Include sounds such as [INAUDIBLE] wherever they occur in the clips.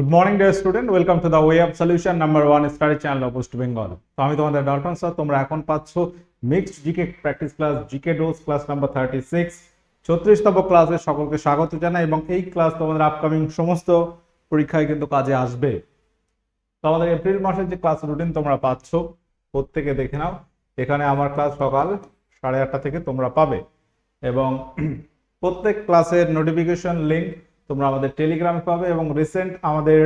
Good morning dear student welcome to the way of solution number one study channel of West Bengal তো আমি তোমাদের Dalton sir তোমরা এখন পাচ্ছ mixed GK practice class GK dose class number thirty six ছত্রিশতম ক্লাসে সকলকে স্বাগত জানাই এবং এই ক্লাস তোমাদের আপকামিং সমস্ত পরীক্ষায় কিন্তু কাজে আসবে। তো আমাদের এপ্রিল মাসের যে ক্লাস রুটিন তোমরা পাচ্ছ, প্রত্যেকে দেখে নাও। এখানে আমার ক্লাস সকাল সাড়ে আটটা থেকে তোমরা পাবে। এবং প্রত্যেক ক্লাসের নোটিফিকেশন লিংক তোমরা আমাদের টেলিগ্রামে পাবে এবং রিসেন্ট আমাদের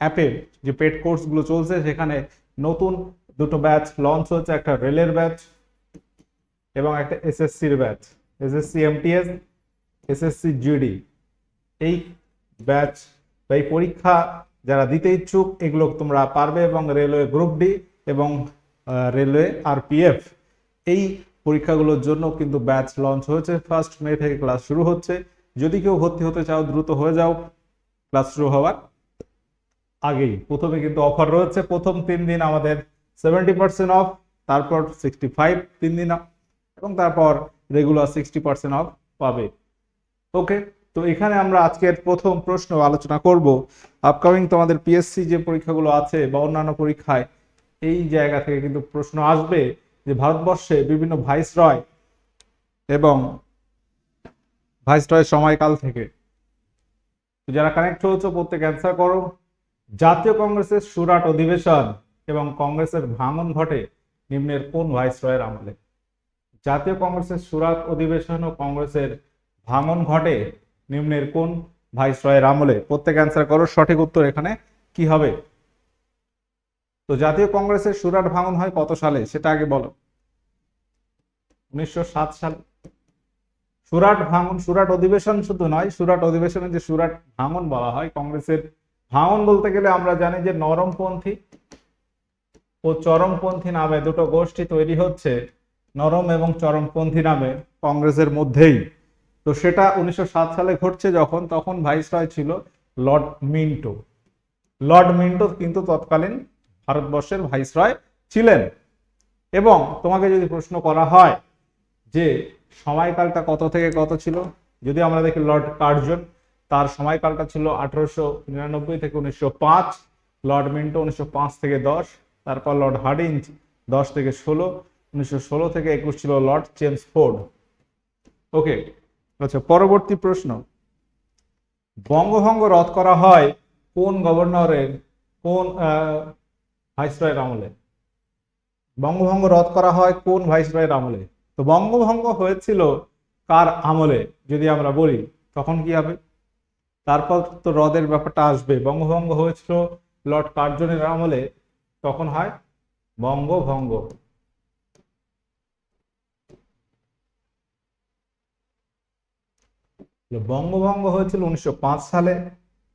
অ্যাপে যে পেড কোর্সগুলো চলছে, সেখানে নতুন দুটো ব্যাচ লঞ্চ হচ্ছে একটা রেলের ব্যাচ এবং একটা এসএসসির batch SSC MTS SSC GD এই ব্যাচ বা এই পরীক্ষা যারা দিতে ইচ্ছুক, এগুলো তোমরা পারবে এবং রেলওয়ে গ্রুপ ডি এবং রেলওয়ে আর আরপিএফ এই পরীক্ষাগুলোর জন্য কিন্তু ব্যাচ লঞ্চ হয়েছে ফার্স্ট মে থেকে ক্লাস শুরু হচ্ছে। যদি কেউ ভর্তি হতে চাও, দ্রুত হয়ে যাও। ক্লাস শুরু হওয়ার আগেই। প্রথমে কিন্তু অফার রয়েছে। প্রথম তিন দিন আমাদের সেভেন্টি পার্সেন্ট অফ তারপর সিক্সটি ফাইভ তিন দিন এবং তারপর রেগুলার সিক্সটি পার্সেন্ট অফ পাবে। ওকে তো এখানে আমরা আজকের প্রথম প্রশ্ন আলোচনা করব। আপকামিং তোমাদের পিএসসি যে পরীক্ষাগুলো আছে বা অন্যান্য পরীক্ষায়, এই জায়গা থেকে কিন্তু প্রশ্ন আসবে যে ভারতবর্ষে বিভিন্ন ভাইসরয় এবং ভাইসরয়ের সময়কাল থেকে। তো যারা কানেক্ট হয়েছে, প্রত্যেক অ্যান্সার করো। জাতীয় কংগ্রেসের সুরাট অধিবেশন এবং কংগ্রেসের ভাঙন ঘটে নিম্নের কোন ভাইসরয়ের আমলে? জাতীয় কংগ্রেসের সুরাট অধিবেশন ও কংগ্রেসের ভাঙন ঘটে নিম্নের কোন ভাইসরয়ের আমলে? প্রত্যেক অ্যান্সার করো, সঠিক উত্তর এখানে কি হবে? তো জাতীয় কংগ্রেসের সুরাট ভাঙন হয় কত সালে? সেটা আগে বলো। উনিশশো সাত সালে সুরাট ভাঙন, সুরাট অধিবেশন শুধু নয়, সুরাট অধিবেশনে যে সুরাট ভাঙন বলা হয় কংগ্রেসের, ভাঙন বলতে গেলে আমরা জানি যে নরমপন্থী ও চরমপন্থী নামে দুটো গোষ্ঠী তৈরি হচ্ছে, নরম এবং চরমপন্থী নামে কংগ্রেসের মধ্যেই। তো সেটা উনিশশো সাত সালে ঘটছে যখন, তখন ভাইসরয় ছিল লর্ড মিন্টো। লর্ড মিন্টো কিন্তু তৎকালীন ভারতবর্ষের ভাইসরয় ছিলেন। এবং তোমাকে যদি প্রশ্ন করা হয় যে সময়কালটা কত থেকে কত ছিল? যদি আমরা দেখি লর্ড কার্জন, তার সময়কালটা ছিল আঠারোশো নিরানব্বই থেকে উনিশশো পাঁচ, লর্ড মিন্টো উনিশশো পাঁচ থেকে দশ, তারপর লর্ড হার্ডিঞ্জ দশ থেকে ষোলো, উনিশশো ষোলো থেকে একুশ ছিল লর্ড জেমস ফোর্ড। ওকে আচ্ছা পরবর্তী প্রশ্ন। বঙ্গভঙ্গ রদ করা হয় কোন গভর্নরের, কোন ভাইসরয়ের আমলে? বঙ্গভঙ্গ রদ করা হয় কোন ভাইসরয়ের আমলে? তো বঙ্গভঙ্গ হয়েছিল কার আমলে, যদি আমরা বলি, তখন কি হবে? তারপর তো হ্রদের ব্যাপারটা আসবে। বঙ্গভঙ্গ হয়েছিল লর্ড কার্জনের আমলে, তখন হয় বঙ্গভঙ্গ। বঙ্গভঙ্গ হয়েছিল উনিশশো পাঁচ সালে,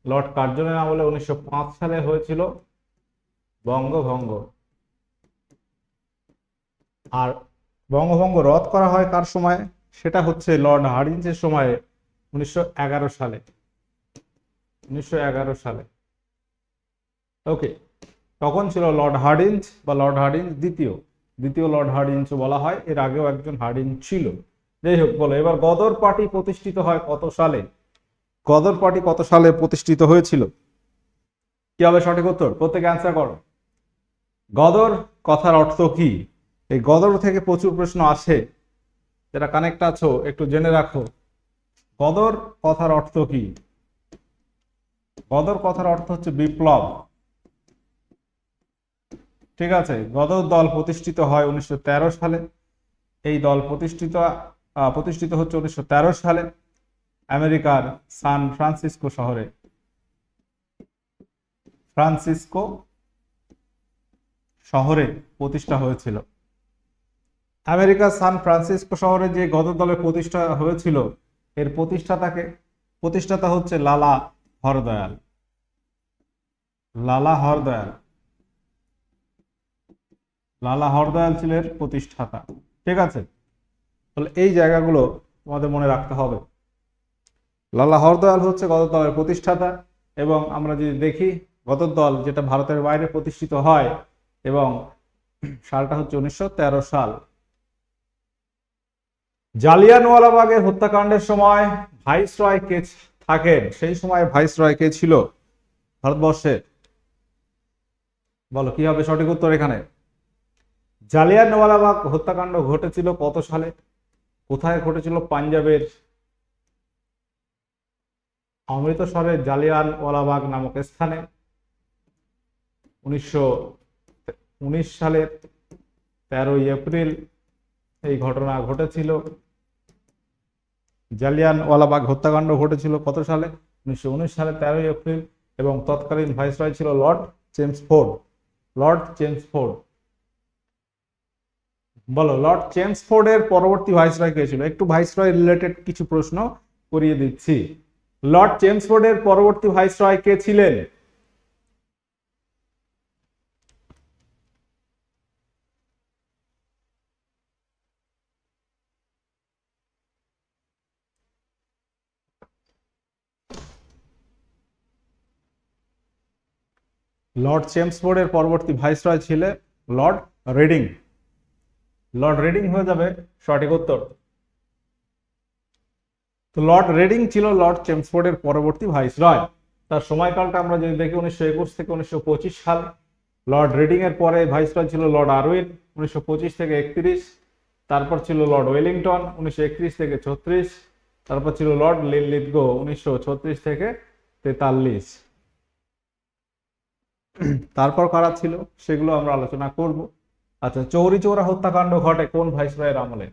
লর্ড কার্জনের আমলে উনিশশো পাঁচ সালে হয়েছিল বঙ্গভঙ্গ। আর বঙ্গভঙ্গ রদ করা হয় কার সময়? সেটা হচ্ছে লর্ড হার্ডিঞ্জের সময়ে উনিশশো এগারো সালে। উনিশশো এগারো সালে। ওকে, তখন ছিল লর্ড হার্ডিঞ্জ বা লর্ড হার্ডিঞ্জ দ্বিতীয়। দ্বিতীয় লর্ড হার্ডিঞ্জ বলা হয়, এর আগেও একজন হার্ডিঞ্জ ছিল। যাই হোক, বলো, এবার গদর পার্টি প্রতিষ্ঠিত হয় কত সালে? গদর পার্টি কত সালে প্রতিষ্ঠিত হয়েছিল? কি হবে সঠিক উত্তর? প্রত্যেকে অ্যান্সার করো। গদর কথার অর্থ কি? এই গদর থেকে প্রচুর প্রশ্ন আসে। যারা কানেক্ট আছো, একটু জেনে রাখো। গদর কথার অর্থ কি? গদর কথার অর্থ হচ্ছে বিপ্লব। ঠিক আছে, গদর দল প্রতিষ্ঠিত হয় উনিশশো তেরো সালে। এই দল প্রতিষ্ঠিত প্রতিষ্ঠিত হচ্ছে উনিশশো তেরো সালে আমেরিকার সান ফ্রান্সিসকো শহরে। ফ্রান্সিসকো শহরে প্রতিষ্ঠা হয়েছিল। আমেরিকার সান ফ্রান্সিসকো শহরে যে গদর দলের প্রতিষ্ঠা হয়েছিল, এর প্রতিষ্ঠাতাকে, প্রতিষ্ঠাতা হচ্ছে লালা হরদয়াল। লালা হরদয়াল। লালা হরদয়াল ছিলেন প্রতিষ্ঠাতা। ঠিক আছে? তাহলে এই জায়গাগুলো তোমাদের মনে রাখতে হবে। লালা হরদয়াল হচ্ছে গদর দলের প্রতিষ্ঠাতা এবং আমরা যদি দেখি গদর দল যেটা ভারতের বাইরে প্রতিষ্ঠিত হয় এবং সালটা হচ্ছে উনিশশো তেরো সাল। জালিয়ানওয়ালাবাগের হত্যাকাণ্ডের সময় ভাইসরয় কে থাকেন? সেই সময় ভাইসরয় কে ছিল ভারতবর্ষের বলো, কি হবে সঠিক উত্তর এখানে? জালিয়ানওয়ালাবাগ হত্যাকাণ্ড ঘটেছিল কত সালে? কোথায় ঘটেছিল? পাঞ্জাবের অমৃতসরের জালিয়ানওয়ালাবাগ নামক স্থানে। উনিশশো উনিশ সালের তেরোই এপ্রিল এই ঘটনা ঘটেছিল। জালিয়ানওয়ালাবাগ হত্যাকাণ্ড ঘটেছিল কত সালে? উনিশশো উনিশ সালে তেরোই এপ্রিল এবং তৎকালীন ভাইসরয় ছিল লর্ড চেমসফোর্ড লর্ড চেমসফোর্ড বলো, লর্ড জেমস ফোর্ডের পরবর্তী ভাইসরয় কে ছিল? একটু ভাইসরয় রিলেটেড কিছু প্রশ্ন করিয়ে দিচ্ছি। লর্ড জেমস ফোর্ডের পরবর্তী ভাইসরয় কে ছিলেন? লর্ড চেমসফোর্ডের পরবর্তী ভাইসরয় ছিলেন লর্ড রেডিং লর্ড রেডিং হয়ে যাবে সঠিক উত্তর। তো লর্ড রেডিং ছিল লর্ড চেমসফোর্ডের পরবর্তী ভাইসরয় তার সময়কালটা আমরা যদি দেখি উনিশশো একুশ থেকে উনিশশো পঁচিশ সাল। লর্ড রেডিং এর পরে ভাইসরয় ছিল লর্ড আরউইন উনিশশো পঁচিশ থেকে একত্রিশ। তারপর ছিল লর্ড ওয়েলিংটন উনিশশো একত্রিশ থেকে ছত্রিশ। তারপর ছিল লর্ড লিলিথগো উনিশশো ছত্রিশ থেকে তেতাল্লিশ। তারপর কারা ছিল সেগুলো আমরা আলোচনা করব। আচ্ছা চৌরি চৌরা হত্যাকাণ্ড ঘটে কোন ভাইসরয়ের আমলে?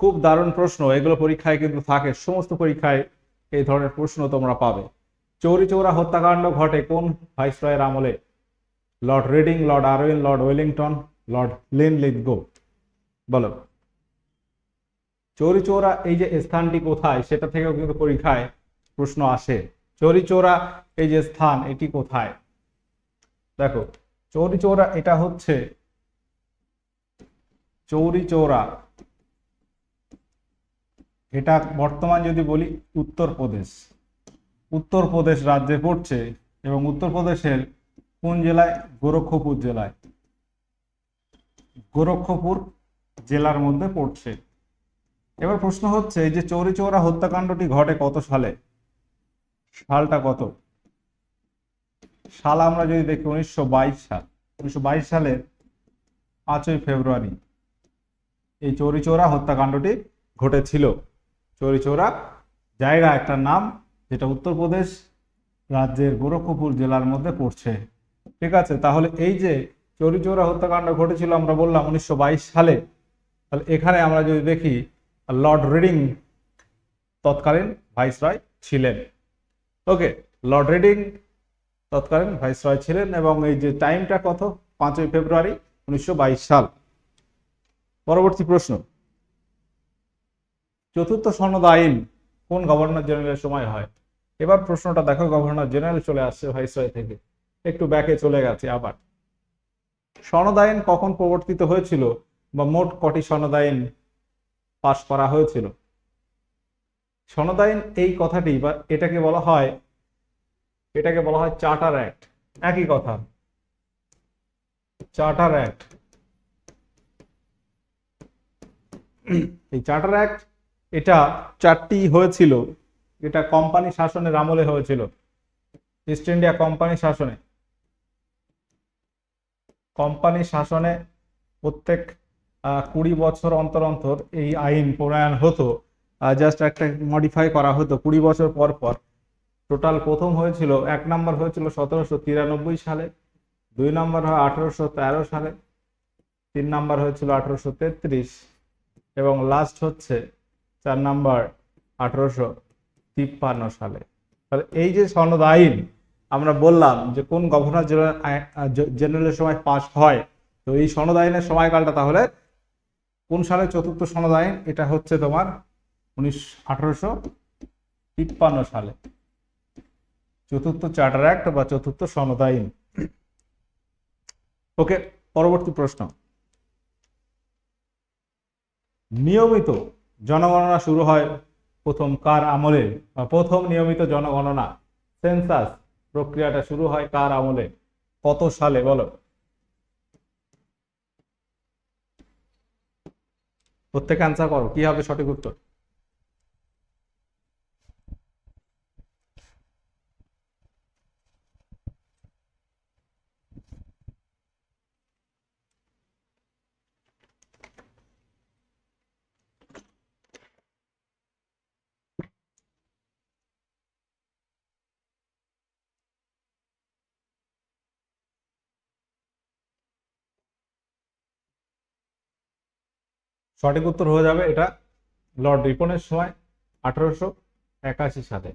খুব দারুণ প্রশ্ন, এগুলো পরীক্ষায় কিন্তু থাকে, সমস্ত পরীক্ষায় এই ধরনের প্রশ্ন তোমরা পাবে। চৌরি চৌরা হত্যাকাণ্ড ঘটে কোন ভাইসরয়ের আমলে? Lord Reading, lord Irwin, lord Willingdon, lord Linlithgow বলো। চৌরি চৌরা, এই যে স্থানটি কোথায়, সেটা থেকেও কিন্তু পরীক্ষায় প্রশ্ন আসে। চৌরি চৌরা, এই যে স্থান, এটি কোথায়? দেখো, চৌরি চৌরা এটা হচ্ছে চৌরি চৌরা। এটা বর্তমান যদি বলি উত্তরপ্রদেশ। উত্তরপ্রদেশ রাজ্যে পড়ছে এবং উত্তরপ্রদেশের কোন জেলায়? গোরক্ষপুর জেলায়। গোরক্ষপুর জেলার মধ্যে পড়ছে। এবার প্রশ্ন হচ্ছে যে চৌরি চৌরা হত্যাকাণ্ডটি ঘটে কত সালে? সালটা কত? সাল আমরা যদি দেখি উনিশশো বাইশ সাল। উনিশশো সালের পাঁচই ফেব্রুয়ারি এই চৌরিচৌরা হত্যাকাণ্ডটি ঘটেছিল। চৌরিচৌরা জায়গা একটা নাম, যেটা উত্তরপ্রদেশ রাজ্যের গোরক্ষপুর জেলার মধ্যে পড়ছে। ঠিক আছে, তাহলে এই যে চৌরিচৌরা হত্যাকাণ্ড ঘটেছিল আমরা বললাম উনিশশো বাইশ সালে। তাহলে এখানে আমরা যদি দেখি, লর্ড রিডিং তৎকালীন ভাইসরয় ছিলেন। ওকে, লর্ড রিডিং তৎকালীন ভাইসরয় ছিলেন এবং এই যে টাইমটা কত? পাঁচই ফেব্রুয়ারি উনিশশো বাইশ সাল। পরবর্তী প্রশ্ন। চতুর্থ সনদ আইন কোন গভর্নর জেনারেলের সময় হয়? এবার প্রশ্নটা দেখো, গভর্নর জেনারেল চলে আসছে ভাইসরয় থেকে। একটু ব্যাকে চলে গেছে আবার। সনদ আইন কখন প্রবর্তিত হয়েছিল বা মোট কটি সনদ আইন পাশ করা হয়েছিল? সনদ আইন এই কথাটি বা এটাকে বলা হয় এটাকে বলা হয় চার্টার অ্যাক্ট। একই কথা। Charter act. এই চার্টার অ্যাক্ট, এটা চারটি হয়েছিল। এটা কোম্পানি শাসনের আমলে হয়েছিল। ইস্ট ইন্ডিয়া কোম্পানি শাসনে। কোম্পানি শাসনে প্রত্যেক কুড়ি বছর অন্তর অন্তর এই আইন প্রণয়ন হতো। জাস্ট একটা মডিফাই করা হতো। কুড়ি বছর পর পর। টোটাল প্রথম হয়েছিল এক নাম্বার হয়েছিল সতেরোশো তিরানব্বই সালে, দুই নাম্বার হয় আঠারোশো তেরো সালে, তিন নাম্বার হয়েছিল আঠারোশো তেত্রিশ, এবং লাস্ট হচ্ছে চার নাম্বার আঠারোশো তিপ্পান্ন সালে। তাহলে এই যে সনদ আইন, আমরা বললাম যে কোন গভর্নর জেনারেলের সময় পাস হয়, তো এই সনদ আইনের সময়কালটা তাহলে কোন সালে চতুর্থ সনদ আইন? এটা হচ্ছে তোমার উনিশ, আঠারোশো তিপ্পান্ন সালে। চতুর্থ চার্টার অ্যাক্ট বা চতুর্থ সনদ আইন ওকে পরবর্তী প্রশ্ন। নিয়মিত জনগণনা শুরু হয় প্রথম কার আমলে? বা প্রথম নিয়মিত জনগণনা সেন্সাস প্রক্রিয়াটা শুরু হয় কার আমলে? কত সালে, বলো। প্রত্যেক অ্যান্সার করো, কি হবে সঠিক উত্তর? সঠিক উত্তর হয়ে যাবে এটা লর্ড রিপনের সময় আঠারোশো একাশি সালে।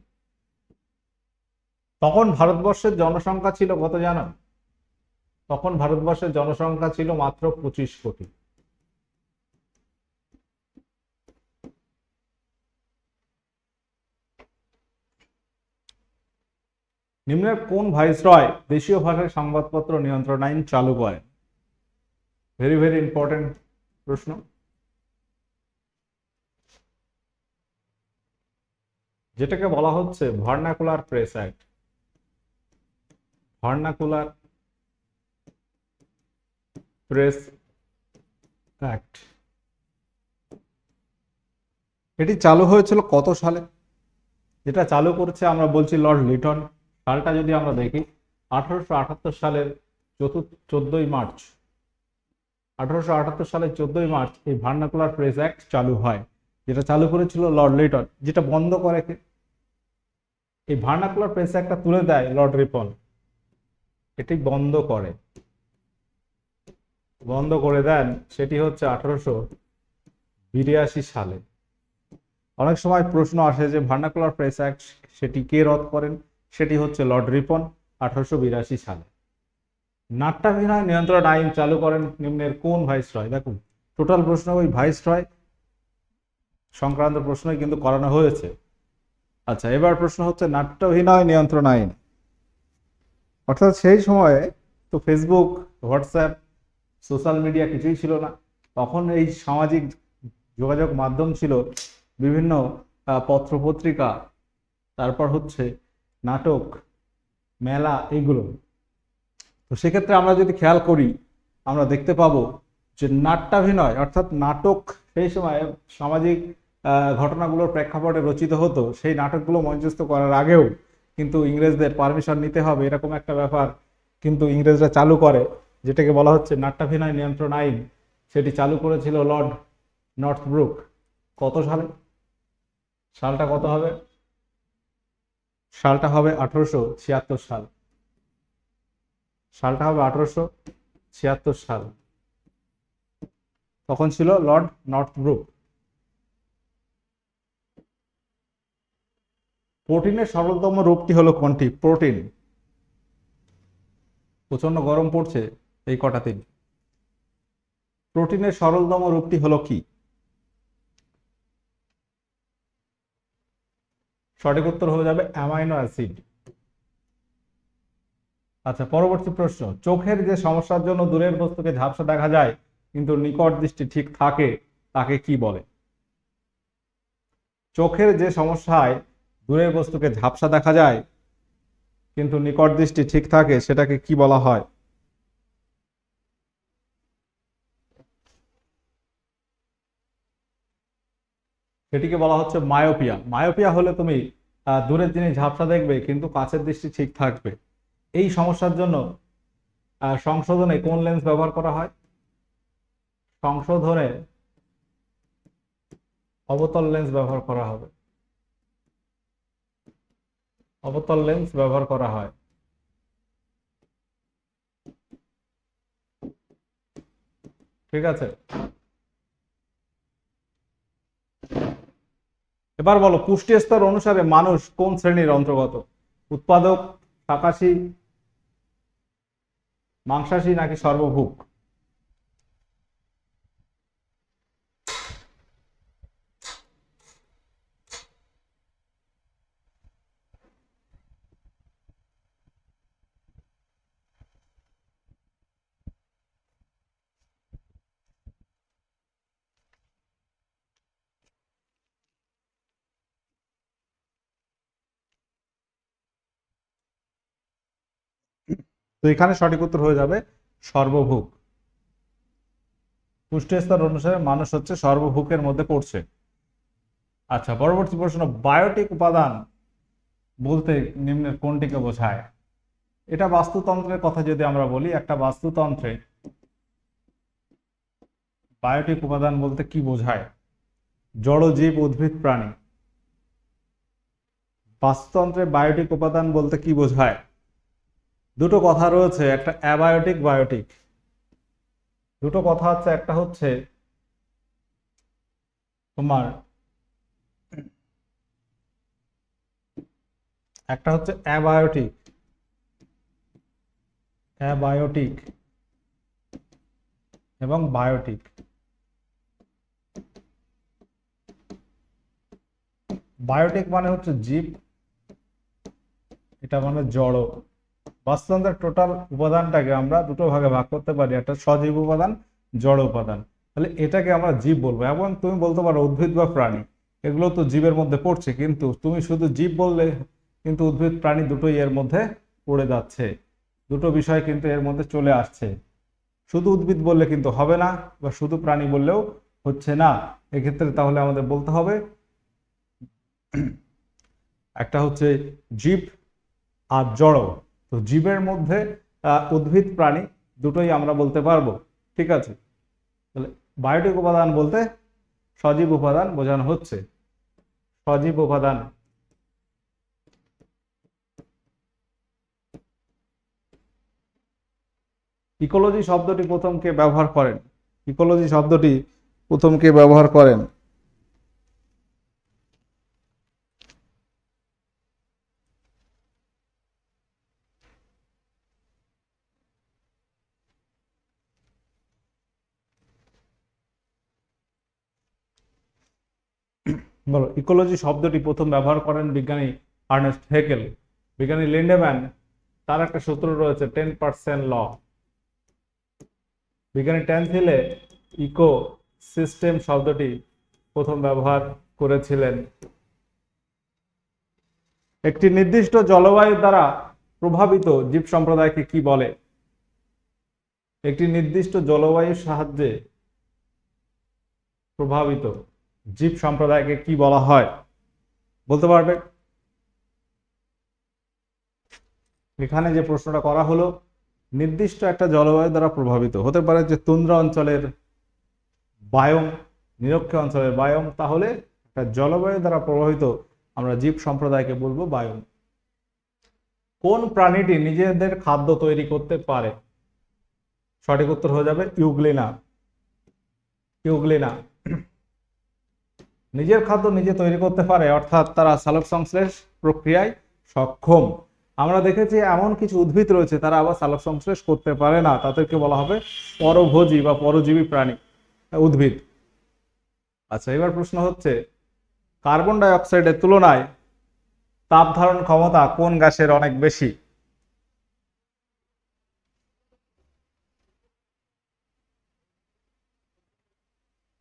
তখন ভারতবর্ষের জনসংখ্যা ছিল কত জানো? তখন ভারতবর্ষের জনসংখ্যা ছিল মাত্র পঁচিশ কোটি। নিম্নের কোন ভাইসরয় দেশীয় ভাষায় সংবাদপত্র নিয়ন্ত্রণ আইন চালু করেন ভেরি ভেরি ইম্পর্টেন্ট প্রশ্ন। যেটাকে বলা হচ্ছে vernacular press act. Vernacular press act. এটি চালু হয়েছিল কত সালে? যেটা চালু করেছে আমরা বলছি লর্ড লিটন। সালটা যদি আমরা দেখি, আঠারোশো আটাত্তর সালের চতুর্থ চোদ্দই মার্চ। আঠারোশো আটাত্তর সালের চোদ্দই মার্চ এই ভার্নাকুলার প্রেস অ্যাক্ট চালু হয়। যেটা চালু করেছিল লর্ড লিটন। যেটা বন্ধ করে এই ভার্নাকুলার প্রেস অ্যাক্টটা তুলে দেয় লর্ড রিপন। এটি বন্ধ করে। বন্ধ করে দেন, সেটি হচ্ছে আঠারোশো বিরাশি সালে। অনেক সময় প্রশ্ন আসে যে ভার্নাকুলার প্রেস অ্যাক্ট সেটি কে রদ করেন? সেটি হচ্ছে লর্ড রিপন, আঠারোশো বিরাশি সালে। নাট্যাভিনয় নিয়ন্ত্রণ আইন চালু করেন নিম্নের কোন ভাইসরয়? দেখুন, টোটাল প্রশ্ন ওই ভাইসরয় সংক্রান্ত প্রশ্নই কিন্তু করানো হয়েছে। আচ্ছা এবার প্রশ্ন হচ্ছে নাট্যাভিনয় নিয়ন্ত্রণ আইন। অর্থাৎ সেই সময়ে তো ফেসবুক হোয়াটসঅ্যাপ সোশ্যাল মিডিয়া কিছুই ছিল না। তখন এই সামাজিক যোগাযোগ মাধ্যম ছিল বিভিন্ন পত্রপত্রিকা, তারপর হচ্ছে নাটক, মেলা, এগুলো। তো সেক্ষেত্রে আমরা যদি খেয়াল করি, আমরা দেখতে পাবো যে নাট্যাভিনয়, অর্থাৎ নাটক সেই সময় সামাজিক ঘটনাগুলোর প্রেক্ষাপটে রচিত হতো, সেই নাটকগুলো মঞ্চস্থ করার আগেও কিন্তু ইংরেজদের পারমিশন নিতে হবে, এরকম একটা ব্যাপার কিন্তু ইংরেজরা চালু করে, যেটাকে বলা হচ্ছে নাট্যাভিনয় নিয়ন্ত্রণ আইন। সেটি চালু করেছিল লর্ড নর্থ ব্রুক কত সালে? সালটা কত হবে? সালটা হবে আঠারোশো ছিয়াত্তর সাল। সালটা হবে আঠারোশো ছিয়াত্তর সাল। তখন ছিল লর্ড নর্থ ব্রুক প্রোটিনের সরলতম রূপটি হলো কোনটি? প্রোটিন। প্রচণ্ড গরম পড়ছে এই কটা দিন। প্রোটিনের সরলতম রূপটি হলো কি? সঠিক উত্তর হয়ে যাবে অ্যামাইনো অ্যাসিড। আচ্ছা পরবর্তী প্রশ্ন। চোখের যে সমস্যার জন্য দূরের বস্তুকে ঝাপসা দেখা যায়, কিন্তু নিকট দৃষ্টি ঠিক থাকে, তাকে কি বলে? চোখের যে সমস্যায় দূরের বস্তুকে ঝাপসা দেখা যায়, কিন্তু নিকট দৃষ্টি ঠিক থাকে, সেটাকে কি বলা হয়? সেটিকে বলা হচ্ছে মায়োপিয়া। মায়োপিয়া হলে তুমি দূরের জিনিস ঝাপসা দেখবে, কিন্তু কাছের দৃষ্টি ঠিক থাকবে। এই সমস্যার জন্য সংশোধনে কোন লেন্স ব্যবহার করা হয়? সংশোধনে অবতল লেন্স ব্যবহার করা হবে। অবতল লেন্স ব্যবহার করা হয়। ঠিক আছে? এবার বলো পুষ্টি স্তর অনুসারে মানুষ কোন শ্রেণির অন্তর্গত? উৎপাদক, শাকাশী, মাংসাশী নাকি সর্বভুক? এখানে সঠিক উত্তর হয়ে যাবে সর্বভুক পুষ্টি স্তর অনুসারে মানুষ হচ্ছে সর্বভুকের মধ্যে পড়ছে। আচ্ছা পরবর্তী প্রশ্ন, বায়োটিক উপাদান বলতে নিম্নের কোনটিকে বোঝায়? এটা বাস্তুতন্ত্রের কথা যদি আমরা বলি, একটা বাস্তুতন্ত্রে বায়োটিক উপাদান বলতে কি বোঝায়? জড়জীব উদ্ভিদ প্রাণী। বাস্তুতন্ত্রে বায়োটিক উপাদান বলতে কি বোঝায়? দুটো কথা রয়েছে, একটা অ্যাবায়োটিক, বায়োটিক। দুটো কথা হচ্ছে, একটা হচ্ছে তোমার একটা হচ্ছে অ্যাবায়োটিক। অ্যাবায়োটিক এবং বায়োটিক। বায়োটিক মানে হচ্ছে জীব, এটা মানে জড়। বাস্তুতন্ত্রের টোটাল উপাদানটাকে আমরা দুটো ভাগে ভাগ করতে পারি, একটা সজীব উপাদান, জড় উপাদান। তাহলে এটাকে আমরা জীব বলব, এবং তুমি বলতে পারো উদ্ভিদ বা প্রাণী। এগুলো তো জীবের মধ্যে পড়ছে, কিন্তু তুমি শুধু জীব বললে কিন্তু উদ্ভিদ, প্রাণী দুটোই এর মধ্যে পড়ে যাচ্ছে। দুটো বিষয় কিন্তু এর মধ্যে চলে আসছে। শুধু উদ্ভিদ বললে কিন্তু হবে না, বা শুধু প্রাণী বললেও হচ্ছে না। এক্ষেত্রে তাহলে আমাদের বলতে হবে, একটা হচ্ছে জীব আর জড়। তো জীবের মধ্যে উদ্ভিদ, প্রাণী দুটোই আমরা বলতে পারব। ঠিক আছে? তাহলে বায়োটিক উপাদান বলতে সজীব উপাদান বোঝানো হচ্ছে। সজীব উপাদান। ইকোলজি শব্দটি প্রথম কে ব্যবহার করেন। ইকোলজি শব্দটি প্রথম কে ব্যবহার করেন। বলো ইকোলজি শব্দটি প্রথম ব্যবহার করেন বিজ্ঞানী আর্নেস্ট হেকেল। বিজ্ঞানী লিন্ডেম্যান, তার একটা সূত্র রয়েছে টেন পার্সেন্ট ল বিজ্ঞানী টেনথিলে ইকো সিস্টেম শব্দটি প্রথম ব্যবহার করেছিলেন। একটি নির্দিষ্ট জলবায়ু দ্বারা প্রভাবিত জীব সম্প্রদায়কে কি বলে? একটি নির্দিষ্ট জলবায়ুর সাহায্যে প্রভাবিত। জীব সম্প্রদায়কে কি বলা হয়? বলতে পারবে? এখানে যে প্রশ্নটা করা হলো, নির্দিষ্ট একটা জলবায়ু দ্বারা প্রভাবিত। হতে পারে যে তুন্দ্রা অঞ্চলের বায়ম নিরক্ষ অঞ্চলের বায়ম তাহলে একটা জলবায়ু দ্বারা প্রভাবিত আমরা জীব সম্প্রদায়কে বলব বায়ম কোন প্রাণীটি নিজেদের খাদ্য তৈরি করতে পারে? সঠিক উত্তর হয়ে যাবে ইউগ্লিনা। ইউগ্লিনা। নিজের খাদ্য নিজে তৈরি করতে পারে, অর্থাৎ তারা সালোক সংশ্লেষ প্রক্রিয়ায় সক্ষম। আমরা দেখেছি এমন কিছু উদ্ভিদ রয়েছে, তারা আবার সালোক সংশ্লেষ করতে পারে না। তাদেরকে বলা হবে পরভোজী বা পরজীবী প্রাণী উদ্ভিদ। আচ্ছা এবার প্রশ্ন হচ্ছে কার্বন ডাই অক্সাইডের তুলনায় তাপ ধারণ ক্ষমতা কোন গ্যাসের অনেক বেশি?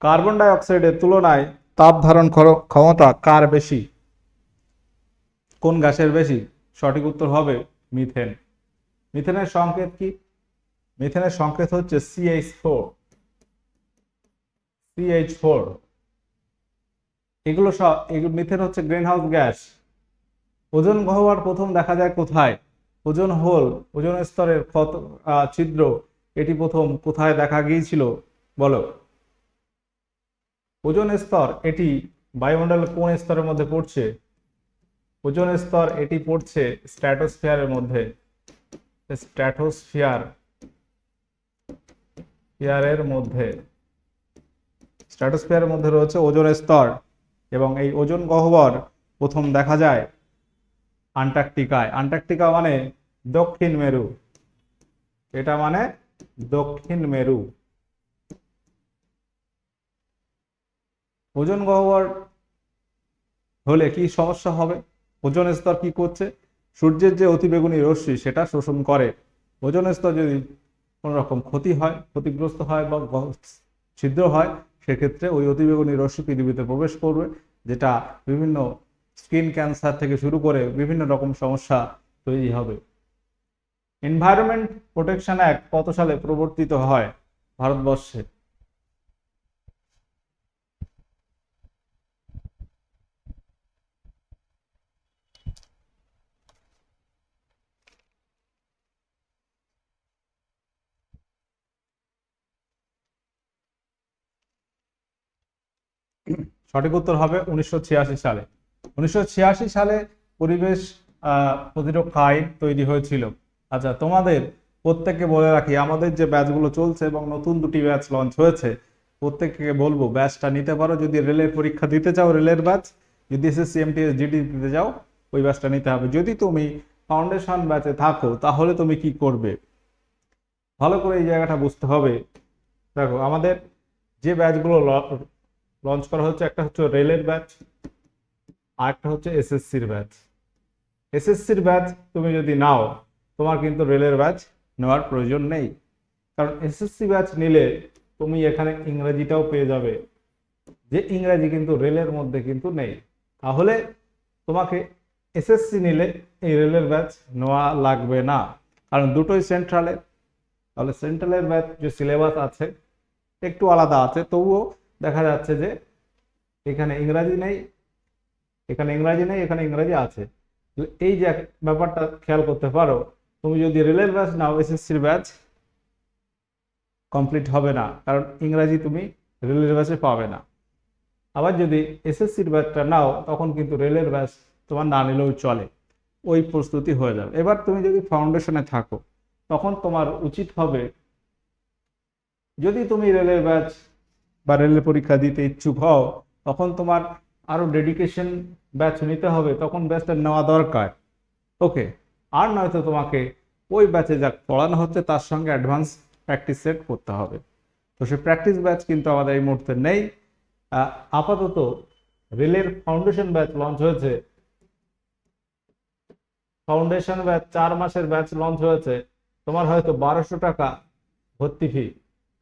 কার্বন ডাই অক্সাইডের তুলনায় তাপ ধারণ ক্ষমতা কার বেশি? কোন গ্যাসের বেশি? সঠিক উত্তর হবে মিথেন। মিথেনের সংকেত কি? মিথেনের সংকেত হচ্ছে সিএইচ ফোর সিএইচ ফোর এগুলো সব মিথেন হচ্ছে গ্রিনহাউস গ্যাস। ওজন গহ্বর প্রথম দেখা যায় কোথায়? ওজন হোল, ওজন স্তরের ক্ষত ছিদ্র। এটি প্রথম কোথায় দেখা গিয়েছিল? বলো। ওজন স্তর এটি বায়ুমণ্ডলের কোন স্তরের মধ্যে পড়ছে? ওজন স্তর এটি পড়ছে স্ট্র্যাটোস্ফিয়ারের মধ্যে। স্ট্র্যাটোস্ফিয়ার স্ফিয়ারের মধ্যে। স্ট্র্যাটোস্ফিয়ারের মধ্যে রয়েছে ওজন স্তর এবং এই ওজন গহ্বর প্রথম দেখা যায় আন্টার্কটিকায়। আন্টার্কটিকা মানে দক্ষিণ মেরু। এটা মানে দক্ষিণ মেরু। ওজন গহ্বর হলে কি সমস্যা হবে? ওজন স্তর কি করছে? সূর্যের যে অতিবেগুনি রশ্মি, সেটা শোষণ করে। ওজন স্তর যদি কোনো রকম ক্ষতি হয়, ক্ষতিগ্রস্ত হয় বা ছিদ্র হয়, সেক্ষেত্রে ওই অতিবেগুনি রশ্মি পৃথিবীতে প্রবেশ করবে, যেটা বিভিন্ন স্কিন ক্যান্সার থেকে শুরু করে বিভিন্ন রকম সমস্যা তৈরি হবে। এনভায়রনমেন্ট প্রোটেকশন অ্যাক্ট কত সালে প্রবর্তিত হয় ভারতবর্ষে? সঠিক উত্তর হবে উনিশশো ছিয়াশি সালে। উনিশশো ছিয়াশি সালে পরিবেশ প্রতিরক্ষা আইন তৈরি হয়েছিল। আচ্ছা তোমাদের প্রত্যেককে বলে রাখি, আমাদের যে ব্যাচগুলো চলছে এবং নতুন দুটি ব্যাচ লঞ্চ হয়েছে, প্রত্যেককে বলব ব্যাচটা নিতে পারো। যদি রেলের পরীক্ষা দিতে চাও, রেলের ব্যাচ, যদি এসএসসি এমটিএস জিডি দিতে চাও, ওই ব্যাচটা নিতে হবে। যদি তুমি ফাউন্ডেশন ব্যাচে থাকো, তাহলে তুমি কি করবে? ভালো করে এই জায়গাটা বুঝতে হবে। দেখো, আমাদের যে ব্যাচগুলো লঞ্চ করা হচ্ছে একটা হচ্ছে রেলের ব্যাচ আর একটা হচ্ছে এসএসসির ব্যাচ এসএসসির ব্যাচ তুমি যদি নাও, তোমার কিন্তু রেলের ব্যাচ নেওয়ার প্রয়োজন নেই। কারণ এসএসসি ব্যাচ নিলে তুমি এখানে ইংরেজিটাও পেয়ে যাবে, যে ইংরেজি কিন্তু রেলের মধ্যে কিন্তু নেই। তাহলে তোমাকে এসএসসি নিলে এই রেলের ব্যাচ নেওয়া লাগবে না। কারণ দুটোই সেন্ট্রালের তাহলে সেন্ট্রালের ব্যাচ যে সিলেবাস আছে, একটু আলাদা আছে, তবুও দেখা যাচ্ছে যে এখানে ইংরাজি নেই, এখানে ইংরাজি নেই, এখানে ইংরাজি আছে। এই যে ব্যাপারটা খেয়াল করতে পারো, তুমি যদি রেলের ব্যাচ নাও এসএসসির ব্যাচ কমপ্লিট হবে না। কারণ ইংরাজি তুমি রেলের ব্যাচে পাবে না। আবার যদি এসএসসির ব্যাচটা নাও, তখন কিন্তু রেলের ব্যাচ তোমার না নিলেও চলে। ওই প্রস্তুতি হয়ে যাবে। এবার তুমি যদি ফাউন্ডেশনে থাকো, তখন তোমার উচিত হবে, যদি তুমি রেলের ব্যাচ বা রেলের পরীক্ষা দিতে ইচ্ছুক হও, তখন তোমার আরও ডেডিকেশন ব্যাচ নিতে হবে, তখন ব্যাচটা নেওয়া দরকার। ওকে আর নয়তো তোমাকে ওই ব্যাচে যা পড়ানো হচ্ছে তার সঙ্গে অ্যাডভান্স প্র্যাকটিস সেট করতে হবে। তো সে প্র্যাকটিস ব্যাচ কিন্তু আমাদের এই মুহূর্তে নেই। আপাতত রেলের ফাউন্ডেশন ব্যাচ লঞ্চ হয়েছে। ফাউন্ডেশন ব্যাচ চার মাসের ব্যাচ লঞ্চ হয়েছে। তোমার হয়তো বারোশো টাকা ভর্তি ফি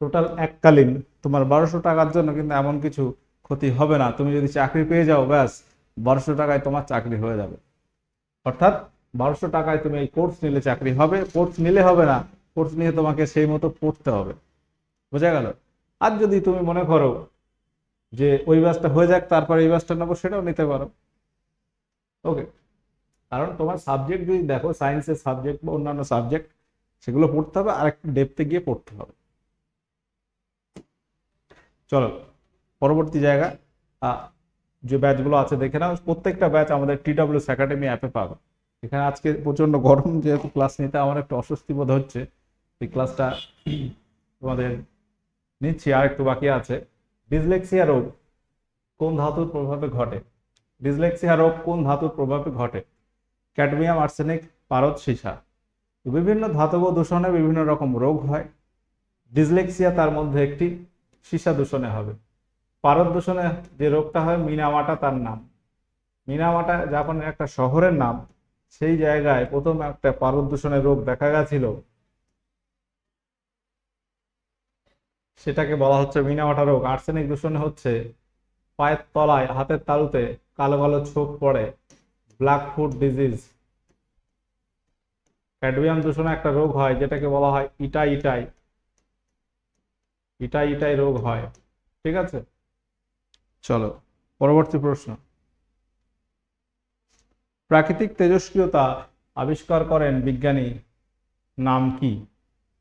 টোটাল এককালীন তোমার বারোশো টাকার জন্য কিন্তু এমন কিছু ক্ষতি হবে না। তুমি যদি চাকরি পেয়ে যাও, ব্যাস, বারোশো টাকায় তোমার চাকরি হয়ে যাবে। অর্থাৎ বারোশো টাকায় তুমি এই কোর্স নিলে চাকরি হবে কোর্স নিলে হবে না কোর্স নিয়ে তোমাকে সেই মতো পড়তে হবে। বোঝা গেল? আর যদি তুমি মনে করো যে ওই ব্যাচটা হয়ে যাক, তারপরে এই ব্যাচটা নেব, সেটাও নিতে পারো। ওকে কারণ তোমার সাবজেক্ট যদি দেখো সায়েন্সের সাবজেক্ট বা অন্যান্য সাবজেক্ট সেগুলো পড়তে হবে আর একটু ডেপতে গিয়ে পড়তে হবে। চলো, পরবর্তী জায়গা যে ব্যাচগুলো আছে, দেখে নাও। প্রত্যেকটা ব্যাচ আমাদের টিডব্লিউএস একাডেমি অ্যাপে পাবে। এখানে আজকে প্রচণ্ড গরম, যেহেতু ক্লাস নিতে আমার একটু অস্বস্তি বোধ হচ্ছে। এই ক্লাসটা তোমাদের নিচ্ছি, আর একটু বাকি আছে। ডিসলেক্সিয়া রোগ কোন ধাতুর প্রভাবে ঘটে? ডিসলেক্সিয়া রোগ কোন ধাতুর প্রভাবে ঘটে? ক্যাডমিয়াম আর্সেনিক পারদ, সীসা। বিভিন্ন ধাতব দূষণে বিভিন্ন রকম রোগ হয়। ডিসলেক্সিয়া তার মধ্যে একটি। সীসা দূষণে হবে। পারদ দূষণে যে রোগটা হয় মিনামাটা তার নাম। মিনামাটা যখন একটা শহরের নাম। সেই জায়গায় প্রথম একটা পারদ দূষণের রোগ দেখা গেছিল। সেটাকে বলা হচ্ছে মিনামাটা রোগ। আর্সেনিক দূষণে হচ্ছে পায়ের তলায়, হাতের তালুতে কালো কালো ছোপ পড়ে। Black foot disease. ক্যাডমিয়াম দূষণে একটা রোগ হয়, যেটাকে বলা হয় ইটাই ইটাই ইটাই ইটাই রোগ হয়। ঠিক আছে? চলো, পরবর্তী প্রশ্ন। প্রাকৃতিক তেজস্ক্রিয়তা আবিষ্কার করেন বিজ্ঞানী নাম কি?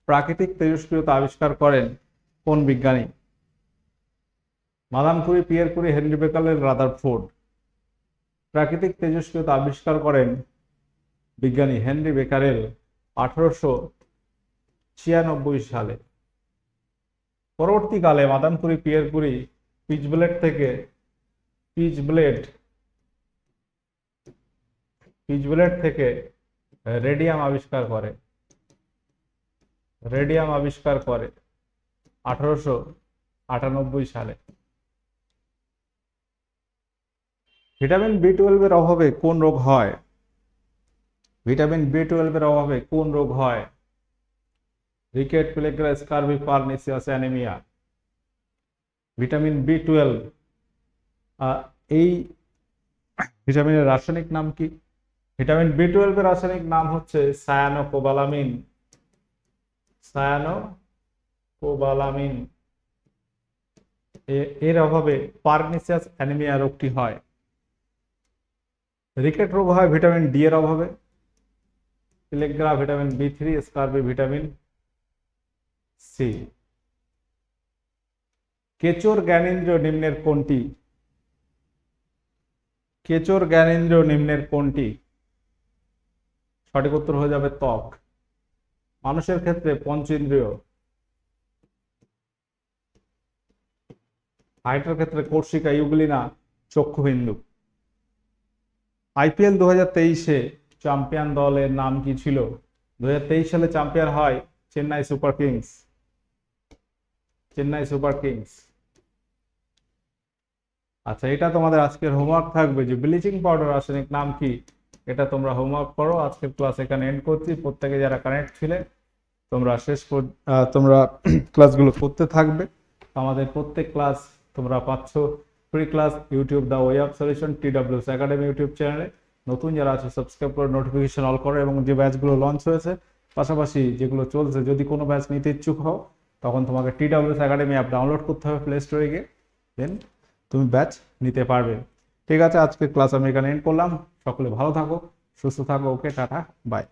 প্রাকৃতিক তেজস্ক্রিয়তা আবিষ্কার করেন কোন বিজ্ঞানী? Madame Curie Pierre Curie Henri বেকালের Rutherford প্রাকৃতিক তেজস্ক্রিয়তা আবিষ্কার করেন বিজ্ঞানী হেনরি বেকারেল আঠারোশো ছিয়ানব্বই সালে। পরবর্তীকালে madame Curie Pierre Curie pitchblende থেকে পিচ ব্লেড পিচ ব্লেড থেকে রেডিয়াম আবিষ্কার করে। রেডিয়াম আবিষ্কার করে আঠারোশো আটানব্বই সালে। ভিটামিন বি টুয়েলভের অভাবে কোন রোগ হয়? ভিটামিন বি টুয়েলভের অভাবে কোন রোগ হয়? Rickets pellagra scurvy pernicious anaemia vitamin B twelve এই ভিটামিনের রাসায়নিক নাম কি? ভিটামিন বি টুয়েলভের রাসায়নিক নাম হচ্ছে সায়ানোকোবালামিন সায়ানোকোবালামিন এ- এর অভাবে পারনিসিয়াস অ্যানিমিয়া রোগটি হয়। রিকেট রোগ হয় ভিটামিন ডি এর অভাবে। Pellagra vitamin B three scurvy vitamin C. কেচোর জ্ঞানেন্দ্রিয় নিম্নের কোনটি? কেচোর জ্ঞানেন্দ্রিয় নিম্নের কোনটি? সঠিক উত্তর হয়ে যাবে ত্বক। মানুষের ক্ষেত্রে পঞ্চেন্দ্রিয় হাইটের ক্ষেত্রে কর্ষিকা ইউগ্লিনা, চক্ষুবিন্দু। আইপিএল দু হাজার তেইশে চ্যাম্পিয়ন দলের নাম কি ছিল? দু হাজার তেইশ সালে চ্যাম্পিয়ন হয় Chennai super kings. Chennai super kings আচ্ছা এটা তোমাদের আজকের হোমওয়ার্ক থাকবে যে ব্লিচিং পাউডার রাসায়নিক নাম কি? এটা তোমরা হোমওয়ার্ক করো, আজকের ক্লাস এখানে এন্ড করছি। প্রত্যেকে যারা কানেক্ট ছিলে, তোমরা শেষ তোমরা [CLEARS THROAT] ক্লাসগুলো করতে থাকবে। আমাদের প্রত্যেক ক্লাস তোমরা পাচ্ছ free class YouTube the way of solution T W S academy YouTube চ্যানেলে নতুন যারা আছে সাবস্ক্রাইব করে নোটিফিকেশন অল করো এবং যে ব্যাচগুলো লঞ্চ হয়েছে, পাশাপাশি যেগুলো চলছে, যদি কোনো ব্যাচ নিতে ইচ্ছুক হও তখন তোমাকে T W S academy app download করতে হবে প্লে স্টোরে গিয়ে দেন তুমি ব্যাচ নিতে পারবে। ঠিক আছে আজকে ক্লাস আমি এখানে এন্ড করলাম। সকলে ভালো থাকো, সুস্থ থাকো ওকে টাটা বাই